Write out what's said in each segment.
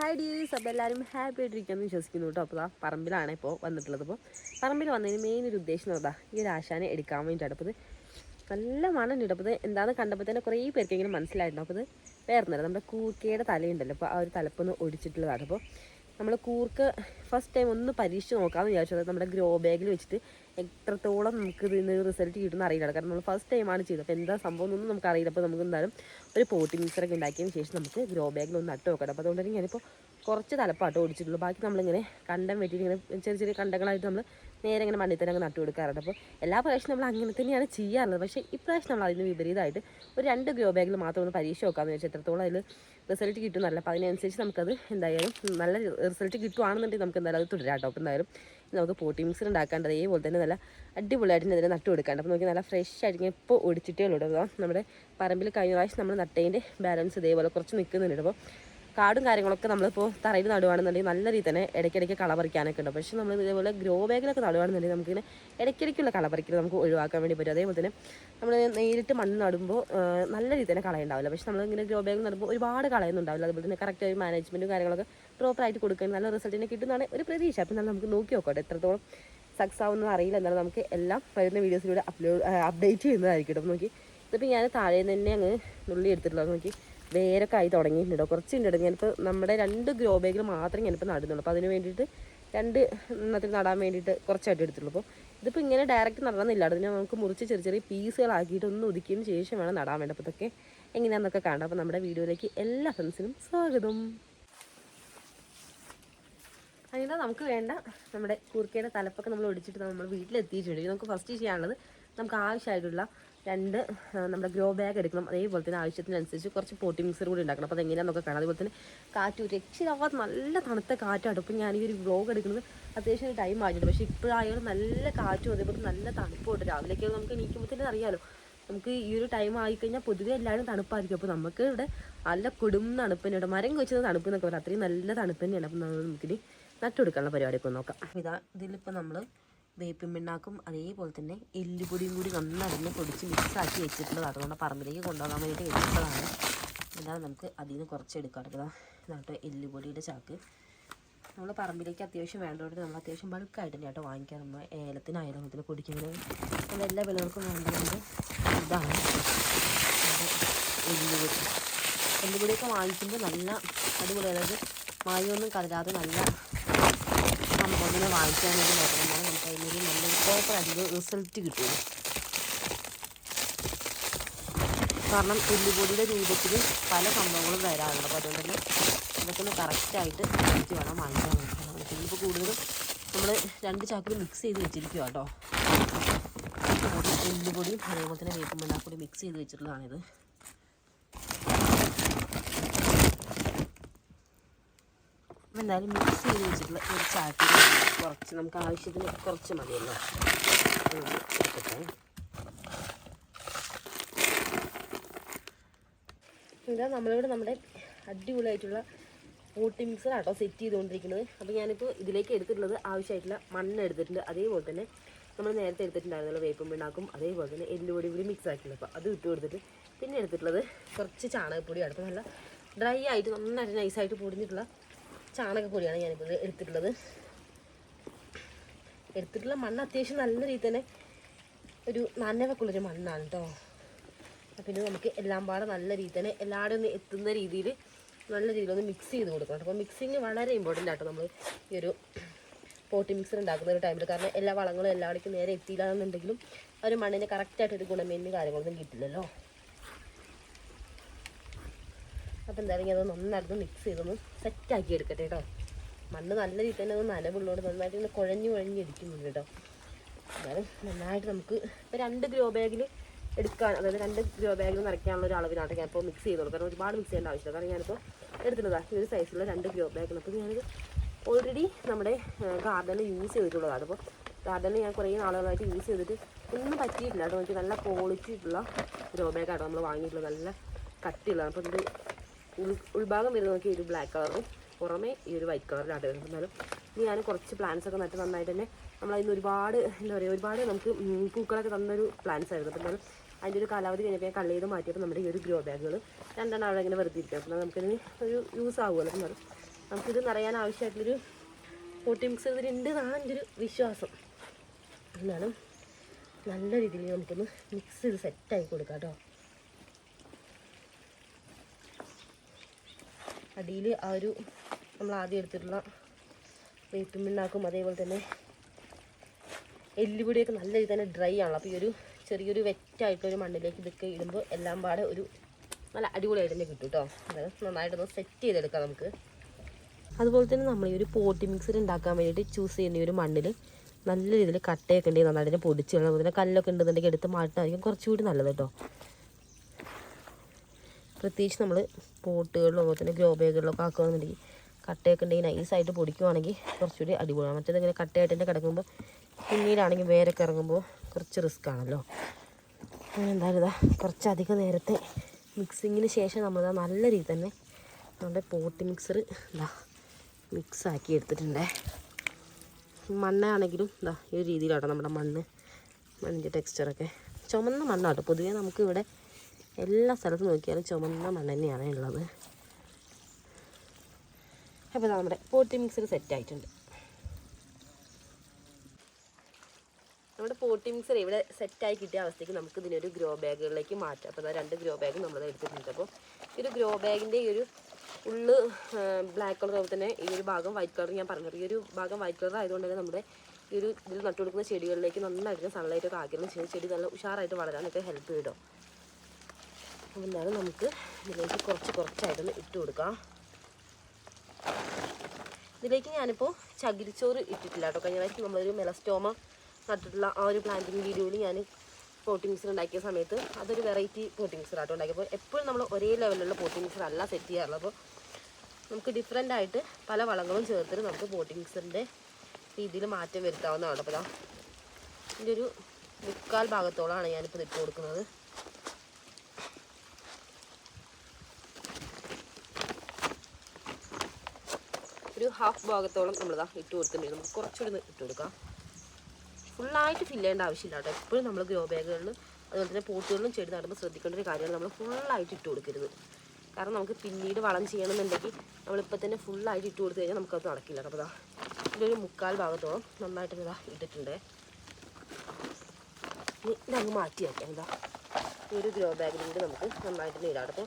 Hi dears അപ്പോൾ എല്ലാവരും happy ആയിട്ടിരിക്കാമെന്ന് വിശ്വസിക്കുന്നു കേട്ടോ. അപ്പോൾ ആ പറമ്പിലാണ് ഇപ്പോൾ വന്നിട്ടുള്ളത്. അപ്പോൾ പറമ്പിൽ വന്നതിന് മെയിൻ ഒരു ഉദ്ദേശം എന്താ ഈ ഒരു ആശാനെ എടുക്കാൻ വേണ്ടിയിട്ടാണ്. അപ്പോൾ നല്ല മണം ഉണ്ട് എന്താണെന്ന് കണ്ടപ്പോൾ തന്നെ കുറേ പേർക്കെങ്കിലും മനസ്സിലായിട്ടുണ്ട്. അപ്പോൾ ഇത് വേറെ നമ്മുടെ കൂർക്കയുടെ തലയുണ്ടല്ലോ. അപ്പോൾ ആ ഒരു തലപ്പൊന്ന് ഒടിച്ചിട്ടുള്ളതാണ്. അപ്പോൾ നമ്മൾ കൂർക്ക് ഫസ്റ്റ് ടൈം ഒന്ന് പരീക്ഷിച്ച് നോക്കാമെന്ന് വിചാരിച്ചത് നമ്മുടെ ഗ്രോ ബാഗിൽ വെച്ചിട്ട് എത്രത്തോളം നമുക്ക് ഇതിന് റിസൾട്ട് കിട്ടുമെന്ന് അറിയില്ല. കാരണം നമ്മൾ ഫസ്റ്റ് ടൈമാണ് ചെയ്തത്. അപ്പോൾ എന്താ സംഭവം എന്നൊന്നും നമുക്ക് അറിയില്ല അപ്പോൾ നമുക്ക് എന്തായാലും ഒരു പോട്ടി മിക്സറൊക്കെ ഉണ്ടാക്കിയതിന് ശേഷം നമുക്ക് ഗ്രോ ബാഗിൽ ഒന്ന് നട്ട് നോക്കണം. അപ്പോൾ അതുകൊണ്ട് തന്നെ ഞാനിപ്പോൾ കുറച്ച് തലപ്പാട്ടോ ഓടിച്ചിട്ടുള്ളൂ. ബാക്കി നമ്മളിങ്ങനെ കണ്ടം വെട്ടിയിട്ട് ഇങ്ങനെ ചെറിയ ചെറിയ കണ്ടങ്ങളായിട്ട് നമ്മൾ നേരെ ഇങ്ങനെ മണ്ണിൽ തന്നെ അങ്ങ് നട്ടു കൊടുക്കാറുണ്ട്. അപ്പോൾ എല്ലാ പ്രാവശ്യം നമ്മൾ അങ്ങനെ തന്നെയാണ് ചെയ്യാറുള്ളത്. പക്ഷേ ഇപ്രാവശ്യം നമ്മൾ അതിന് വിപരീതമായിട്ട് ഒരു രണ്ട് ഗ്രോ ബാഗിൽ മാത്രം ഒന്ന് പരീക്ഷ നോക്കാമെന്ന് വെച്ചാൽ എത്രത്തോളം അതിൽ റിസൾട്ട് കിട്ടുന്നല്ല അപ്പോൾ അതിനനുസരിച്ച് നമുക്കത് എന്തായാലും നല്ല റിസൾട്ട് കിട്ടുവാണെന്നുണ്ടെങ്കിൽ നമുക്ക് എന്തായാലും അത് തുടരാം കേട്ടോ. അപ്പോൾ എന്തായാലും നമുക്ക് പോട്ടി മിക്സർ ഉണ്ടാക്കാണ്ട് അതേപോലെ തന്നെ നല്ല അടിപൊളിയായിട്ട് ഇതിനെ നട്ടു കൊടുക്കാണ്ട്. അപ്പോൾ നോക്കി നല്ല ഫ്രഷ് ആയിട്ട് ഇപ്പോൾ ഒടിച്ചിട്ടേ ഉള്ളൂ നമ്മുടെ പറമ്പിൽ കഴിഞ്ഞ പ്രാവശ്യം നമ്മൾ നട്ടതിന്റെ ബാലൻസ് ഇതേപോലെ കുറച്ച് നിൽക്കുന്നുണ്ട് അപ്പോൾ കാടും കാര്യങ്ങളൊക്കെ നമ്മളിപ്പോൾ തറയിൽ നടുവാണെന്നുണ്ടെങ്കിൽ നല്ല രീതി തന്നെ ഇടയ്ക്കിടയ്ക്ക് കള പറിക്കാനൊക്കെ ഉണ്ട്. പക്ഷേ നമ്മൾ ഇതേപോലെ ഗ്രോ ബാഗിലൊക്കെ നടുവാണെന്നുണ്ടെങ്കിൽ നമുക്കിങ്ങനെ ഇടയ്ക്കിടയ്ക്കുള്ള കള പറിക്കൽ നമുക്ക് ഒഴിവാക്കാൻ വേണ്ടി പറ്റും. അതേപോലെ തന്നെ നമ്മൾ നേരിട്ട് മണ്ണ് നടുമ്പോൾ നല്ല രീതി തന്നെ കളയുണ്ടാവില്ല പക്ഷേ നമ്മളിങ്ങനെ ഗ്രോ ബാഗിൽ നടുമ്പോൾ ഒരുപാട് കളയൊന്നും ഉണ്ടാവില്ല അതുപോലെ തന്നെ കറക്റ്റ് ആയി മാനേജ്മെന്റും കാര്യങ്ങളൊക്കെ പ്രോപ്പറായിട്ട് കൊടുക്കാൻ നല്ല റിസൾട്ടിനെ കിട്ടുന്നതാണ് ഒരു പ്രതീക്ഷ. അപ്പം നമുക്ക് നോക്കി നോക്കട്ടെ എത്രത്തോളം സക്സസ് ആവുന്നത് അറിയില്ല. എന്നാലും നമുക്ക് എല്ലാം വരുന്ന വീഡിയോസിലൂടെ അപ്ലോഡ് അപ്ഡേറ്റ് ചെയ്യുന്നതായിരിക്കും നോക്കി ഇതിപ്പോൾ ഞാൻ താഴെ നിന്ന് തന്നെ അങ്ങ് നുള്ളി എടുത്തിട്ടുള്ളത്. നോക്കി വേരൊക്കെ ആയി തുടങ്ങിയിട്ടുണ്ട് കുറച്ച് ഉണ്ട് ഞാനിപ്പോൾ നമ്മുടെ രണ്ട് ഗ്രോ ബാഗിൽ മാത്രമേ ഞാനിപ്പോൾ നടുന്നുള്ളൂ. അപ്പോൾ അതിന് വേണ്ടിയിട്ട് രണ്ട് എണ്ണത്തിൽ നടാൻ വേണ്ടിയിട്ട് കുറച്ചായിട്ട് എടുത്തുള്ളൂ അപ്പോൾ ഇതിപ്പോൾ ഇങ്ങനെ ഡയറക്റ്റ് നടണമെന്നില്ല അതിനെ നമുക്ക് മുറിച്ച് ചെറിയ ചെറിയ പീസുകളാക്കിയിട്ട് ഒന്ന് ഒതുക്കിയതിന് ശേഷം വേണം നടാൻ വേണ്ടത് അപ്പോൾ ഇതൊക്കെ എങ്ങനെയാണെന്നൊക്കെ കാണാം. അപ്പോൾ നമ്മുടെ വീഡിയോയിലേക്ക് എല്ലാ ഫ്രണ്ട്സിനും സ്വാഗതം. അങ്ങനെ നമുക്ക് വേണ്ട നമ്മുടെ കൂർക്കയുടെ തലപ്പൊക്കെ നമ്മൾ ഒടിച്ചിട്ട് നമ്മൾ വീട്ടിലെത്തിയിട്ടുണ്ട്. നമുക്ക് ഫസ്റ്റ് ചെയ്യാനുള്ളത് നമുക്ക് ആവശ്യമായിട്ടുള്ള രണ്ട് നമ്മുടെ ഗ്രോ ബാഗ് എടുക്കണം. അതേപോലെ തന്നെ ആവശ്യത്തിനനുസരിച്ച് കുറച്ച് പോട്ടി മിക്സർ കൂടി ഉണ്ടാക്കണം. അപ്പോൾ അതെങ്ങനെയാണെന്നൊക്കെ കാണാം. അതുപോലെ തന്നെ കാറ്റ് രക്ഷിതാവാത്ത നല്ല തണുത്ത കാറ്റാണ്. അപ്പോൾ ഞാൻ ഈ ഒരു ബ്ലോഗ് എടുക്കുന്നത് അത്യാവശ്യം ഒരു ടൈം ആയിട്ടുണ്ട്. പക്ഷേ ഇപ്പോഴായാലും നല്ല കാറ്റും അതേപോലെ നല്ല തണുപ്പുണ്ട് രാവിലെയൊക്കെ നമുക്ക് എണീക്കുമ്പോൾ തന്നെ അറിയാമല്ലോ നമുക്ക് ഈ ഒരു ടൈം ആയിക്കഴിഞ്ഞാൽ പൊതുവേ എല്ലാവരും തണുപ്പായിരിക്കും. അപ്പോൾ നമുക്ക് ഇവിടെ നല്ല കൊടും തണുപ്പ് ഇവിടെ മരം വെച്ചത് തണുപ്പ് എന്നൊക്കെ പറയാം അത്രയും നല്ല തണുപ്പ് തന്നെയാണ്. അപ്പം നമുക്കിനി നട്ടുകൊടുക്കാനുള്ള പരിപാടിയൊക്കെ നോക്കാം. ഇതാ ഇതിലിപ്പോൾ നമ്മൾ വേപ്പിൻ പിണ്ണാക്കും അതേപോലെ തന്നെ എല്ലുപൊടിയും കൂടി നന്നായിരുന്നു പൊടിച്ച് മിക്സ് ആക്കി വെച്ചിട്ടുള്ളത് അതുകൊണ്ട് പറമ്പിലേക്ക് കൊണ്ടുപോകാൻ വേണ്ടിയിട്ട് വെച്ചിട്ടുള്ളതാണ് എന്നാലും നമുക്ക് അതിൽ നിന്ന് കുറച്ച് എടുക്കാം കേട്ടോ ഇതാട്ടോ എല്ലുപൊടിയുടെ ചാക്ക്. നമ്മൾ പറമ്പിലേക്ക് അത്യാവശ്യം വേണ്ടതുകൊണ്ട് നമ്മൾ അത്യാവശ്യം ബൾക്കായിട്ട് കേട്ടോ വാങ്ങിക്കാൻ നമ്മൾ ഏലത്തിനായാലും ഇതിൽ പൊടിക്കുന്നത്. നമ്മൾ എല്ലാ വിളകൾക്കും വേണ്ടതുകൊണ്ട് ഇതാണ് എല്ലുപൊടി. എല്ലുപൊടിയൊക്കെ വാങ്ങിക്കുമ്പോൾ നല്ല അടിപൊളി അതായത് മായൊന്നും കലരാതെ നല്ല സംഭവത്തിനെ വാങ്ങിക്കാൻ വേണ്ടി നല്ല അധികം റിസൾട്ട് കിട്ടുള്ളൂ. കാരണം എല്ലുപൊടിയുടെ രൂപത്തിൽ പല സംഭവങ്ങളും വരാറുണ്ട്. അപ്പോൾ അതുകൊണ്ട് തന്നെ അതൊക്കെ ഒന്ന് കറക്റ്റായിട്ട് നോക്കി വേണം വാങ്ങിക്കാൻ വേണ്ടി ഇപ്പോൾ കൂടുതലും നമ്മൾ രണ്ട് ചാക്കിൽ മിക്സ് ചെയ്ത് വെച്ചിരിക്കുക കേട്ടോ. എല്ലുപൊടിയും അതേപോലെ തന്നെ വേപ്പും മണ്ണാപ്പൊടി മിക്സ് ചെയ്ത് വെച്ചിട്ടുള്ളതാണിത്. എന്തായാലും മിക്സ് ചെയ്ത് വെച്ചിട്ടുള്ള ഒരു ചാക്കിൽ കുറച്ച് നമുക്ക് ആവശ്യത്തിന് കുറച്ച് മതിയല്ലോ. എടുക്കട്ടെ ഇതാ നമ്മളിവിടെ നമ്മുടെ അടിപൊളിയായിട്ടുള്ള പോട്ടി മിക്സർ ആട്ടോ സെറ്റ് ചെയ്തുകൊണ്ടിരിക്കുന്നത്. അപ്പോൾ ഞാനിപ്പോൾ ഇതിലേക്ക് എടുത്തിട്ടുള്ളത് ആവശ്യമായിട്ടുള്ള മണ്ണ് എടുത്തിട്ടുണ്ട്. അതേപോലെ തന്നെ നമ്മൾ നേരത്തെ എടുത്തിട്ടുണ്ടായിരുന്നല്ലോ വേപ്പും പിണ്ണാക്കും. അതേപോലെ തന്നെ എല്ലുപൊടി കൂടി മിക്സ് ആക്കിയിട്ടുണ്ട്. അപ്പോൾ അത് ഇട്ട് കൊടുത്തിട്ട് പിന്നെ എടുത്തിട്ടുള്ളത് കുറച്ച് ചാണകപ്പൊടി അടുത്ത് നല്ല ഡ്രൈ ആയിട്ട് നന്നായിട്ട് നൈസായിട്ട് പൊടിഞ്ഞിട്ടുള്ള ചാണകപ്പൊടിയാണ് ഞാനിപ്പോൾ എടുത്തിട്ടുള്ളത്. എടുത്തിട്ടുള്ള മണ്ണ് അത്യാവശ്യം നല്ല രീതിയിൽ തന്നെ ഒരു നനവൊക്കെയുള്ളൊരു മണ്ണാണ് കേട്ടോ പിന്നെ നമുക്ക് എല്ലാം പാടെ നല്ല രീതിയിൽ തന്നെ എല്ലാവരും എത്തുന്ന രീതിയിൽ നല്ല രീതിയിൽ ഒന്ന് മിക്സ് ചെയ്ത് കൊടുക്കണം. അപ്പോൾ മിക്സിങ് വളരെ ഇമ്പോർട്ടന്റ് ആട്ടോ നമ്മൾ ഈ ഒരു പോട്ടി മിക്സർ ഉണ്ടാക്കുന്ന ഒരു ടൈമിൽ കാരണം എല്ലാ വളങ്ങളും എല്ലാവിടേക്കും നേരെ എത്തിയില്ല എന്നുണ്ടെങ്കിലും ഒരു മണ്ണിന് കറക്റ്റായിട്ട് ഒരു ഗുണമേന്മ കാര്യങ്ങളൊന്നും കിട്ടില്ലല്ലോ. അപ്പോൾ എന്തായാലും അത് നന്നായിട്ട് മിക്സ് ചെയ്തൊന്ന് സെറ്റാക്കി എടുക്കട്ടെ കേട്ടോ മണ്ണ് നല്ല രീതിയിൽ തന്നെ ഒന്ന് നനവുള്ളതുകൊണ്ട് നന്നായിട്ട് ഇങ്ങനെ കുഴഞ്ഞു കുഴഞ്ഞ് ഇരിക്കുന്നുണ്ട് കേട്ടോ. എന്നാലും നന്നായിട്ട് നമുക്ക് ഇപ്പോൾ രണ്ട് ഗ്രോ ബാഗിൽ എടുക്കാൻ അതായത് രണ്ട് ഗ്രോ ബാഗിൽ നിറയ്ക്കാനുള്ള ഒരു അളവിനാണ് ഞാനിപ്പോൾ മിക്സ് ചെയ്തോളൂ കാരണം ഒരുപാട് മിക്സ് ചെയ്യേണ്ട ആവശ്യമില്ല. കാരണം ഞാനിപ്പോൾ എടുത്തിട്ടുള്ളതാണ് ഈ ഒരു സൈസിലുള്ള രണ്ട് ഗ്രോ ബാഗിൽ അപ്പോൾ ഞാനിത് ഓൾറെഡി നമ്മുടെ ഗാർഡനിൽ യൂസ് ചെയ്തിട്ടുള്ളതാണ് അപ്പോൾ ഗാർഡനിൽ ഞാൻ കുറേ നാളുകളായിട്ട് യൂസ് ചെയ്തിട്ട് ഒന്നും പറ്റിയിട്ടില്ല കേട്ടോ. എനിക്ക് നല്ല ക്വാളിറ്റി ഉള്ള ഗ്രോ ബാഗാണ് നമ്മൾ വാങ്ങിയിട്ടുള്ളത്. നല്ല കട്ടിയുള്ളതാണ്. അപ്പോൾ ഇത് ഉൾ ഉൾഭാഗം വരുന്ന നോക്കി ഒരു ബ്ലാക്ക് കളറും പുറമേ ഈ ഒരു വൈറ്റ് കളറിൽ വരുന്നത്. എന്നാലും ഇനി ഞാൻ കുറച്ച് പ്ലാന്റ്സ് ഒക്കെ നട്ട് നന്നായിട്ട് തന്നെ നമ്മളതിന് ഒരുപാട് എന്താ പറയുക ഒരുപാട് നമുക്ക് പൂക്കളൊക്കെ തന്നൊരു പ്ലാന്റ്സ് ആയിരുന്നു. അപ്പോൾ എന്നാലും അതിന്റെ ഒരു കാലാവധി കഴിഞ്ഞപ്പോൾ ഞാൻ കള്ള് ചെയ്ത് മാറ്റിയപ്പോൾ നമ്മുടെ ഈ ഒരു ഗ്രോ ബാഗുകൾ രണ്ടെണ്ണം അവിടെ ഇങ്ങനെ വെറുതെ ഇരിക്കുക അപ്പോൾ നമുക്കിതിന് ഒരു യൂസ് ആവുമല്ലോ. എന്നാലും നമുക്കിത് നിറയാൻ ആവശ്യമായിട്ടുള്ളൊരു പോട്ടി മിക്സ് ചെയ്തിട്ടുണ്ട് എന്നാണ് എന്റെ ഒരു വിശ്വാസം. എന്നാലും നല്ല രീതിയിൽ നമുക്കൊന്ന് മിക്സ് ചെയ്ത് സെറ്റാക്കി കൊടുക്കാം കേട്ടോ. അടിയിൽ ആ ഒരു നമ്മൾ ആദ്യം എടുത്തിട്ടുള്ള വേപ്പിമിണ്ണാക്കും അതേപോലെ തന്നെ എല്ലുപൊടിയൊക്കെ നല്ല രീതിയിൽ തന്നെ ഡ്രൈ ആണല്ലോ. അപ്പോൾ ഈ ഒരു ചെറിയൊരു വെറ്റായിട്ടൊരു മണ്ണിലേക്ക് ഇതൊക്കെ ഇടുമ്പോൾ എല്ലാം പാടെ ഒരു നല്ല അടിപൊളിയായിട്ട് തന്നെ കിട്ടും കേട്ടോ അതായത് നന്നായിട്ടൊന്ന് സെറ്റ് ചെയ്തെടുക്കാം നമുക്ക്. അതുപോലെ തന്നെ നമ്മൾ ഈ ഒരു പോട്ടി മിക്സർ ഉണ്ടാക്കാൻ വേണ്ടിയിട്ട് ചൂസ് ചെയ്യുന്ന ഒരു മണ്ണിൽ നല്ല രീതിയിൽ കട്ടയൊക്കെ ഉണ്ടെങ്കിൽ നന്നായിട്ട് തന്നെ പൊടിച്ച് വേണം. അതുപോലെ കല്ലൊക്കെ ഉണ്ടെന്നുണ്ടെങ്കിൽ എടുത്ത് മാറ്റായിരിക്കും കുറച്ചുകൂടി നല്ലത് കേട്ടോ പ്രത്യേകിച്ച് നമ്മൾ പോട്ടുകളിലോ അതുപോലെ തന്നെ ഗ്രോ ബാഗുകളിലൊക്കെ ആക്കുകയാണെന്നുണ്ടെങ്കിൽ കട്ടയൊക്കെ ഉണ്ടെങ്കിൽ നൈസായിട്ട് പൊടിക്കുവാണെങ്കിൽ കുറച്ചുകൂടി അടിപൊളിയാണ്. മറ്റേത് ഇങ്ങനെ കട്ടയായിട്ട് തന്നെ കിടക്കുമ്പോൾ പിന്നീടാണെങ്കിൽ വേരൊക്കെ ഇറങ്ങുമ്പോൾ കുറച്ച് റിസ്ക് ആണല്ലോ. അങ്ങനെ എന്തായാലും ഇതാ കുറച്ചധികം നേരത്തെ മിക്സിങ്ങിന് ശേഷം നമ്മൾ നല്ല രീതി തന്നെ നമ്മുടെ പോട്ടി മിക്സർ ഇതാ മിക്സ് ആക്കി എടുത്തിട്ടുണ്ടേ. മണ്ണാണെങ്കിലും ഇതാ ഈ ഒരു രീതിയിലാണ് നമ്മുടെ മണ്ണ് മണ്ണിന്റെ ടെക്സ്ചറൊക്കെ ചുമന്ന മണ്ണാട്ടോ. പൊതുവേ നമുക്കിവിടെ എല്ലാ സ്ഥലത്തും നോക്കിയാലും ചുമന്ന മണ്ണ് തന്നെയാണ് ഉള്ളത്. അപ്പോൾ നമ്മുടെ പോട്ടി മിക്സർ സെറ്റ് ആയിട്ടുണ്ട്. നമ്മുടെ പോട്ടി മിക്സർ ഇവിടെ സെറ്റായി കിട്ടിയ അവസ്ഥയ്ക്ക് നമുക്ക് ഇതിനൊരു ഗ്രോ ബാഗുകളിലേക്ക് മാറ്റാം. അപ്പോൾ രണ്ട് ഗ്രോ ബാഗ് നമ്മൾ എടുത്തിട്ടുണ്ട്. അപ്പോൾ ഈ ഒരു ഗ്രോ ബാഗിന്റെ ഈ ഒരു ഉള്ള് ബ്ലാക്ക് കളർ അതുപോലെ തന്നെ ഈ ഒരു ഭാഗം വൈറ്റ് കളർ ഞാൻ പറഞ്ഞത് ഈ ഒരു ഭാഗം വൈറ്റ് കളർ ആയതുകൊണ്ട് തന്നെ നമ്മുടെ ഈ ഒരു ഇതിൽ നട്ടു കൊടുക്കുന്ന ചെടികളിലേക്ക് നന്നായിട്ട് സൺലൈറ്റ് ഒക്കെ ആക്കിയിരുന്നു ചെടി ചെടി നല്ല ഉഷാറായിട്ട് വളരാനൊക്കെ ഹെൽപ്പ് അപ്പോൾ എന്തായാലും നമുക്ക് ഇതിലേക്ക് കുറച്ച് കുറച്ചായിട്ടൊന്ന് ഇട്ട് കൊടുക്കാം. ഇതിലേക്ക് ഞാനിപ്പോൾ ചകിരിച്ചോറ് ഇട്ടിട്ടില്ല കേട്ടോ. കഴിഞ്ഞ പ്രാവശ്യം നമ്മളൊരു മെലസ്റ്റോമ നട്ടിട്ടുള്ള ആ ഒരു പ്ലാന്റിങ് വീഡിയോയിൽ ഞാൻ പോട്ടി മിക്സർ ഉണ്ടാക്കിയ സമയത്ത് അതൊരു വെറൈറ്റി പോട്ടി മിക്സർ ആട്ടോ ഉണ്ടാക്കിയപ്പോൾ എപ്പോഴും നമ്മൾ ഒരേ ലെവലിലുള്ള പോട്ടി മിക്സർ അല്ല സെറ്റ് ചെയ്യാറുള്ളത് അപ്പോൾ നമുക്ക് ഡിഫറെന്റ് ആയിട്ട് പല വളങ്ങളും ചേർത്തിട്ട് നമുക്ക് പോട്ടി മിക്സറിന്റെ രീതിയിൽ മാറ്റം വരുത്താവുന്നതാണ് അപ്പോൾ ഇതാ ഇതിന്റെ ഒരു മുക്കാൽ ഭാഗത്തോളമാണ് ഞാനിപ്പോൾ ഇട്ട് കൊടുക്കുന്നത്. ഒരു ഹാഫ് ഭാഗത്തോളം നമ്മളിതാ ഇട്ട് കൊടുത്തിട്ടുണ്ട്. നമുക്ക് കുറച്ചുകൂടി ഇട്ട് കൊടുക്കാം. ഫുള്ളായിട്ട് ഫില്ല് ചെയ്യേണ്ട ആവശ്യമില്ല കേട്ടോ. എപ്പോഴും നമ്മൾ ഗ്രോ ബാഗുകളിലും അതുപോലെ തന്നെ പോട്ടുകളിലും ചെടി നടുമ്പോൾ ശ്രദ്ധിക്കേണ്ട ഒരു കാര്യമാണ് നമ്മൾ ഫുള്ളായിട്ട് ഇട്ട് കൊടുക്കരുത്. കാരണം നമുക്ക് പിന്നീട് വളം ചെയ്യണമെന്നുണ്ടെങ്കിൽ നമ്മളിപ്പോൾ തന്നെ ഫുള്ളായിട്ട് ഇട്ട് കൊടുത്തു കഴിഞ്ഞാൽ നമുക്കത് നടക്കില്ല. അപ്പോൾ ഇതാ ഇതിലൊരു മുക്കാൽ ഭാഗത്തോളം നന്നായിട്ട് ഇതാ ഇട്ടിട്ടുണ്ട്. ഇനി ഇതങ്ങ് മാറ്റി വയ്ക്കാം ഇതാ ഈ ഒരു ഗ്രോ ബാഗിലൂടെ നമുക്ക് നന്നായിട്ട് ഇടാം അപ്പോൾ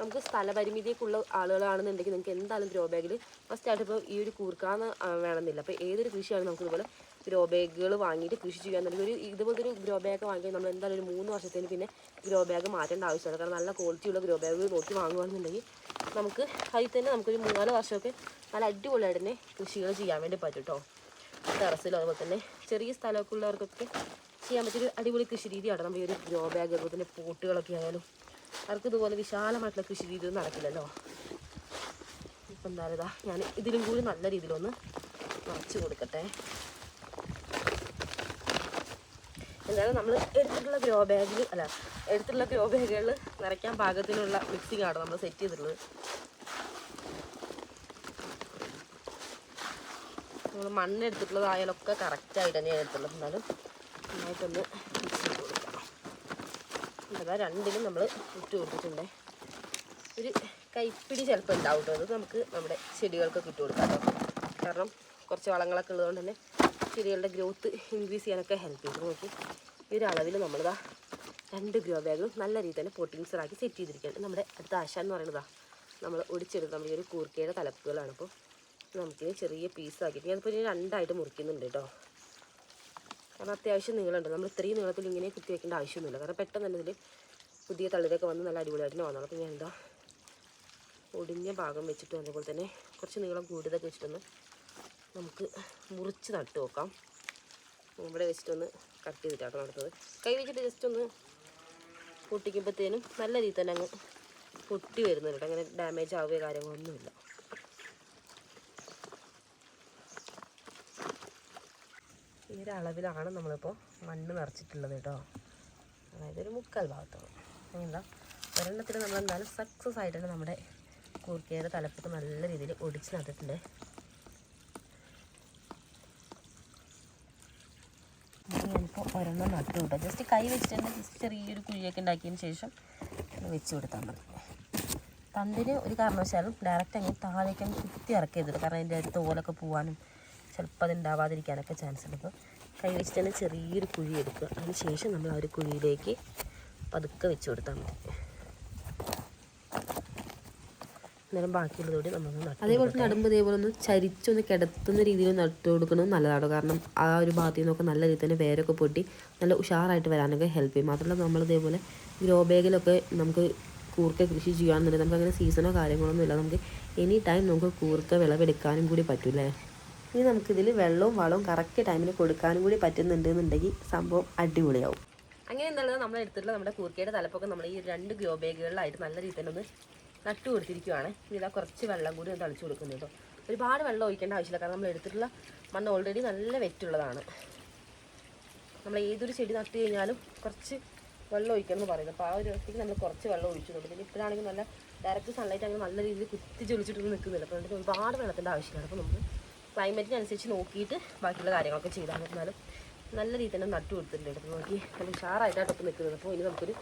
നമുക്ക് സ്ഥലപരിമിതിയൊക്കെയുള്ള ആളുകളാണെന്നുണ്ടെങ്കിൽ നിങ്ങൾക്ക് എന്തായാലും ഗ്രോ ബാഗിൽ ഫസ്റ്റ് ആയിട്ട് ഇപ്പോൾ ഈ ഒരു കൂർക്കാന്ന് വേണമെന്നില്ല. അപ്പോൾ ഏതൊരു കൃഷിയാണ് നമുക്ക് ഇതുപോലെ ഗ്രോ ബാഗുകൾ വാങ്ങിയിട്ട് കൃഷി ചെയ്യാൻ ചെയ്യാന്നുണ്ടെങ്കിൽ ഒരു ഇതുപോലത്തെ ഒരു ഗ്രോ ബാഗ് വാങ്ങിയാൽ നമ്മൾ എന്തായാലും ഒരു മൂന്ന് വർഷത്തിന് പിന്നെ ഗ്രോ ബാഗ് മാറ്റേണ്ട ആവശ്യമാണ് കാരണം നല്ല ക്വാളിറ്റിയുള്ള ഗ്രോ ബാഗ് നോക്കി വാങ്ങുകയാണെന്നുണ്ടെങ്കിൽ നമുക്ക് അതിൽ തന്നെ നമുക്കൊരു മൂന്നാൽ വർഷമൊക്കെ നല്ല അടിപൊളിയായിട്ട് തന്നെ കൃഷികൾ ചെയ്യാൻ വേണ്ടി പറ്റും കേട്ടോ ടെറസിലോ അതുപോലെ തന്നെ ചെറിയ സ്ഥലമൊക്കെ ഉള്ളവർക്കൊക്കെ ചെയ്യാൻ പറ്റിയൊരു അടിപൊളി കൃഷി രീതിയാണ്. നമ്മൾ ഈ ഒരു ഗ്രോ ബാഗ് അതുപോലെ തന്നെ പോട്ടുകളൊക്കെ ആയാലും അവർക്ക് ഇതുപോലെ വിശാലമായിട്ടുള്ള കൃഷി രീതിയൊന്നും നടക്കില്ലല്ലോ. ഇപ്പം എന്താ ഇതാ ഞാൻ ഇതിലും കൂടി നല്ല രീതിയിലൊന്ന് നിറച്ച് കൊടുക്കട്ടെ. എന്തായാലും നമ്മൾ എടുത്തിട്ടുള്ള ഗ്രോ ബാഗിൽ അല്ല എടുത്തിട്ടുള്ള ഗ്രോ ബാഗുകളിൽ നിറയ്ക്കാൻ പാകത്തിനുള്ള മിക്സിംഗ് ആണ് നമ്മൾ സെറ്റ് ചെയ്തിട്ടുള്ളത്. നമ്മൾ മണ്ണ് എടുത്തിട്ടുള്ളതായാലൊക്കെ കറക്റ്റായിട്ട് തന്നെയാണ് എടുത്തുള്ളത് എന്നാലും നന്നായിട്ടൊന്ന് മിക്സ് ചെയ്ത് കൊടുക്കാം. അതാ രണ്ടിലും നമ്മൾ ഇട്ട് കൊടുത്തിട്ടുണ്ട്. ഒരു കൈപ്പിടി ചിലപ്പോൾ ഉണ്ടാവും കേട്ടോ അത് നമുക്ക് നമ്മുടെ ചെടികൾക്കൊക്കെ ഇട്ട് കൊടുക്കാം കാരണം കുറച്ച് വളങ്ങളൊക്കെ ഉള്ളതുകൊണ്ട് തന്നെ ചെടികളുടെ ഗ്രോത്ത് ഇൻക്രീസ് ചെയ്യാനൊക്കെ ഹെൽപ്പ് ചെയ്തു നോക്കി ഈ ഒരു അളവിൽ നമ്മളിതാ രണ്ട് ഗ്രോ ബാഗും നല്ല രീതിയിൽ തന്നെ പൊട്ടിങ്സറാക്കി സെറ്റ് ചെയ്തിരിക്കുകയാണ്. നമ്മുടെ അടുത്ത ആശ എന്ന് പറയുന്നതാ നമ്മൾ ഒടിച്ചെടുത്ത് നമ്മുടെ ഈ ഒരു കൂർക്കയുടെ തലപ്പുകളാണ്. അപ്പോൾ നമുക്കിനി ചെറിയ പീസാക്കിയിട്ട് ഞാനിപ്പോൾ ഇനി രണ്ടായിട്ട് മുറിക്കുന്നുണ്ട് കേട്ടോ കാരണം അത്യാവശ്യം നീളമുണ്ട്. നമ്മൾ ഇത്രയും നീളത്തിൽ ഇങ്ങനെ കുത്തി വെക്കേണ്ട ആവശ്യമൊന്നുമില്ല. കാരണം പെട്ടെന്ന് തന്നെ ഇതിൽ പുതിയ തളിരൊക്കെ വന്ന് നല്ല അടിപൊളിയായിട്ട് വന്നോളൂ അപ്പോൾ ഞാൻ എന്താ ഒടിഞ്ഞ ഭാഗം വെച്ചിട്ട് അതേപോലെ തന്നെ കുറച്ച് നീളം കൂടുതലൊക്കെ വെച്ചിട്ടൊന്ന് നമുക്ക് മുറിച്ച് നട്ട് നോക്കാം. ഇവിടെ വെച്ചിട്ടൊന്ന് കട്ട് ചെയ്തിട്ടാണ് നടത്തത് കൈ വെച്ചിട്ട് ജസ്റ്റ് ഒന്ന് പൊട്ടിക്കുമ്പോഴത്തേനും നല്ല രീതിയിൽ തന്നെ അങ്ങ് പൊട്ടി വരുന്നുണ്ട് അങ്ങനെ ഡാമേജ് ആവുകയോ കാര്യങ്ങളൊന്നുമില്ല. ഈ ഒരു അളവിലാണ് നമ്മളിപ്പോൾ മണ്ണ് നിറച്ചിട്ടുള്ളത് കേട്ടോ. അതായത് ഒരു മുക്കാൽ ഭാഗത്തോളം. എന്താ? നമ്മൾ എന്തായാലും സക്സസ് ആയിട്ട് നമ്മുടെ കൂർക്കയുടെ തലപ്പൊക്കെ നല്ല രീതിയിൽ ഒടിച്ച് നട്ടിട്ടുണ്ട് ഞാനിപ്പോൾ ഒരെണ്ണം നട്ടു കേട്ടോ. ജസ്റ്റ് കൈ വെച്ചിട്ട് തന്നെ ജസ്റ്റ് ചെറിയൊരു കുഴിയൊക്കെ ഉണ്ടാക്കിയതിന് ശേഷം വെച്ച് കൊടുത്താൽ മതി. തണ്ടിന് ഒരു കാരണവശാലും ഡയറക്റ്റ് അങ്ങനെ താഴേക്ക് അങ്ങ് കുത്തി ഇറക്കരുത് കാരണം അതിന്റെ തോലൊക്കെ പോകാനും ചിലപ്പോൾ അത് ഉണ്ടാവാതിരിക്കാനൊക്കെ ചാൻസ് ഉണ്ട്. അപ്പോൾ കൈ വെച്ച് തന്നെ ചെറിയൊരു കുഴി എടുക്കുക. അതിന് ശേഷം നമ്മൾ ആ ഒരു കുഴിയിലേക്ക് പതുക്കെ വെച്ച് കൊടുത്താൽ മതി. അന്നേരം ബാക്കിയുള്ളതോടെ നമ്മൾ അതേപോലെ നടുമ്പോൾ ഇതേപോലെ ഒന്ന് ചരിച്ചൊന്ന് കിടത്തുന്ന രീതിയിൽ നട്ടു കൊടുക്കുന്നത് നല്ലതാണ്. കാരണം ആ ഒരു ഭാഗത്തു നിന്നൊക്കെ നല്ല രീതിയിൽ തന്നെ വേരൊക്കെ പൊട്ടി നല്ല ഉഷാറായിട്ട് വരാനൊക്കെ ഹെൽപ്പ് ചെയ്യും. മാത്രമല്ല നമ്മൾ ഇതേപോലെ ഗ്രോ ബാഗിലൊക്കെ നമുക്ക് കൂർക്ക കൃഷി ചെയ്യുകയാണെന്നുണ്ടെങ്കിൽ നമുക്ക് അങ്ങനെ സീസണോ കാര്യങ്ങളൊന്നും ഇല്ല. നമുക്ക് എനി ടൈം നമുക്ക് കൂർക്ക വിളവെടുക്കാനും കൂടി പറ്റൂലേ ഇനി നമുക്കിതിൽ വെള്ളവും വളവും കറക്റ്റ് ടൈമിൽ കൊടുക്കാനും കൂടി പറ്റുന്നുണ്ട് എന്നുണ്ടെങ്കിൽ സംഭവം അടിപൊളിയാവും. അങ്ങനെ എന്താണ് നമ്മൾ എടുത്തിട്ടുള്ള നമ്മുടെ കൂർക്കയുടെ തലപ്പൊക്കെ നമ്മൾ ഈ രണ്ട് ഗ്രോ ബാഗുകളിലായിട്ട് നല്ല രീതിയിൽ ഒന്ന് നട്ടു കൊടുത്തിരിക്കുവാണ്. ഇനി ഇതാ കുറച്ച് വെള്ളം കൂടി ഒന്ന് തളിച്ചു കൊടുക്കുന്നുണ്ടോ ഒരുപാട് വെള്ളം ഒഴിക്കേണ്ട ആവശ്യമില്ല കാരണം നമ്മൾ എടുത്തിട്ടുള്ള മണ്ണ് ഓൾറെഡി നല്ല വെറ്റുള്ളതാണ്. നമ്മൾ ഏതൊരു ചെടി നട്ട് കഴിഞ്ഞാലും കുറച്ച് വെള്ളം ഒഴിക്കണം എന്ന് പറയുന്നത് അപ്പോൾ ആ ഒരു വ്യക്തിക്ക് നമ്മൾ കുറച്ച് വെള്ളം ഒഴിച്ചു കൊടുക്കും പിന്നെ ഇപ്പോഴാണെങ്കിൽ നല്ല ഡയറക്റ്റ് സൺലൈറ്റ് അങ്ങനെ നല്ല രീതിയിൽ കുത്തി ചൊളിച്ചിട്ടൊന്നും നിൽക്കുന്നില്ല. അപ്പോൾ ഒരുപാട് വെള്ളത്തിന്റെ ആവശ്യമാണ് അപ്പോൾ നമുക്ക് ക്ലൈമറ്റിനനുസരിച്ച് നോക്കിയിട്ട് ബാക്കിയുള്ള കാര്യങ്ങളൊക്കെ ചെയ്താൽ എന്നാലും നല്ല രീതിയിൽ തന്നെ നട്ടു കൊടുത്തിട്ടുണ്ട്. അപ്പോൾ നോക്കി നല്ല ഉഷാറായിട്ടാണ് നിൽക്കുന്നത്. അപ്പോൾ ഇനി നമുക്കൊരു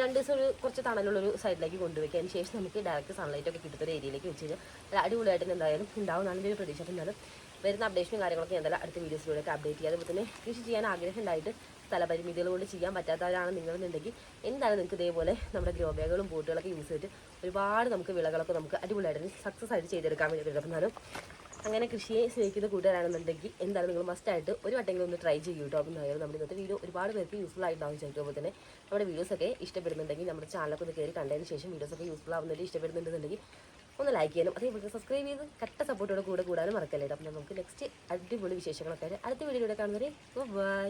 രണ്ട് ദിവസം ഒരു കുറച്ച് തണലുള്ളൊരു സൈഡിലേക്ക് കൊണ്ടുവയ്ക്കുക അതിന് ശേഷം നമുക്ക് ഡയറക്റ്റ് സൺലൈറ്റ് ഒക്കെ കിട്ടുന്ന ഒരു ഏരിയയിലേക്ക് വെച്ച് കഴിഞ്ഞാൽ അടിപൊളിയായിട്ട് എന്തായാലും ഉണ്ടാവും നല്ലൊരു പ്രതീക്ഷ. എന്നാലും വരുന്ന അപ്ഡേഷനും കാര്യങ്ങളൊക്കെ എന്തായാലും അടുത്ത വീഡിയോസിലൂടെ അപ്ഡേറ്റ് ചെയ്യുക അതുപോലെ തന്നെ കൃഷി ചെയ്യാൻ ആഗ്രഹം ഉണ്ടായിട്ട് സ്ഥലപരിമിതികൾ കൊണ്ട് ചെയ്യാൻ പറ്റാത്തവരാണ് നിങ്ങളെന്നുണ്ടെങ്കിൽ എന്തായാലും നിങ്ങൾക്ക് ഇതേപോലെ നമ്മുടെ ഗ്രോ ബാഗുകളും ബോട്ടുകളൊക്കെ യൂസ് ചെയ്തിട്ട് ഒരുപാട് നമുക്ക് വിളകളൊക്കെ നമുക്ക് അടിപൊളിയായിട്ട് സക്സസ് ആയിട്ട് ചെയ്തെടുക്കാൻ വേണ്ടിയിട്ടുണ്ട് അപ്പോൾ എന്നാലും അങ്ങനെ കൃഷിയെ സ്നേഹിക്കുന്ന കൂട്ടുകാരാണെന്നുണ്ടെങ്കിൽ എന്തായാലും നിങ്ങൾ മസ്റ്റായിട്ട് ഒരു വട്ടെങ്കിലും ഒന്ന് ട്രൈ ചെയ്യൂ കേട്ടോ അപ്പം എന്തായാലും നമ്മുടെ ഇന്നത്തെ വീഡിയോ ഒരുപാട് പേർക്ക് യൂസ്ഫുൾ ആയിട്ടുണ്ടാവും ചോദിക്കും അപ്പോൾ തന്നെ. നമ്മുടെ വീഡിയോസൊക്കെ ഇഷ്ടപ്പെടുന്നുണ്ടെങ്കിൽ നമ്മുടെ ചാനലൊക്കെ ഒന്ന് കയറി കണ്ടതിന് ശേഷം വീഡിയോസൊക്കെ യൂസ്ഫുൾ ആവുന്നുണ്ട് ഇഷ്ടപ്പെടുന്നുണ്ടെന്നുണ്ടെങ്കിൽ ഒന്ന് ലൈക്ക് ചെയ്യാനും അതേപോലെ സബ്സ്ക്രൈബ് ചെയ്ത് കട്ട സപ്പോർട്ടോടെ കൂടെ കൂടാനും മറക്കല്ലേ അപ്പം നമുക്ക് നെക്സ്റ്റ് അടിപൊളി വിശേഷങ്ങളൊക്കെ അടുത്ത വീഡിയോയിലൂടെ കാണുന്നവരെ ബൈ